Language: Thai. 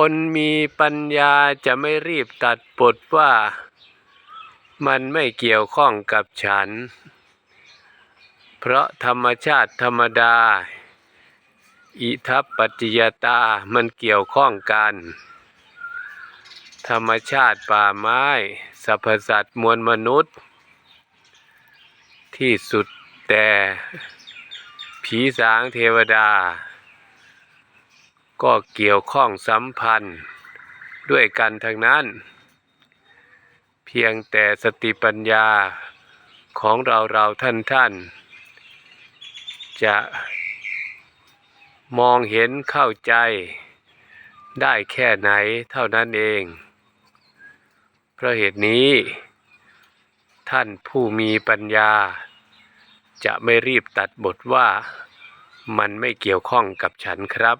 คนมีปัญญาจะไม่รีบตัดบทว่า มันไม่เกี่ยวข้องกับฉัน เพราะธรรมชาติธรรมดา อิทัปปัจจยตามันเกี่ยวข้องกัน ธรรมชาติป่าไม้สรรพสัตว์มวลมนุษย์ ที่สุดแต่ผีสางเทวดา ก็เกี่ยวข้องสัมพันธ์ด้วยกันทั้งนั้น เพียงแต่สติปัญญาของเราเราท่านท่าน จะมองเห็นเข้าใจได้แค่ไหนเท่านั้นเอง เพราะเหตุนี้ ท่านผู้มีปัญญา จะไม่รีบตัดบทว่ามันไม่เกี่ยวข้องกับฉันครับ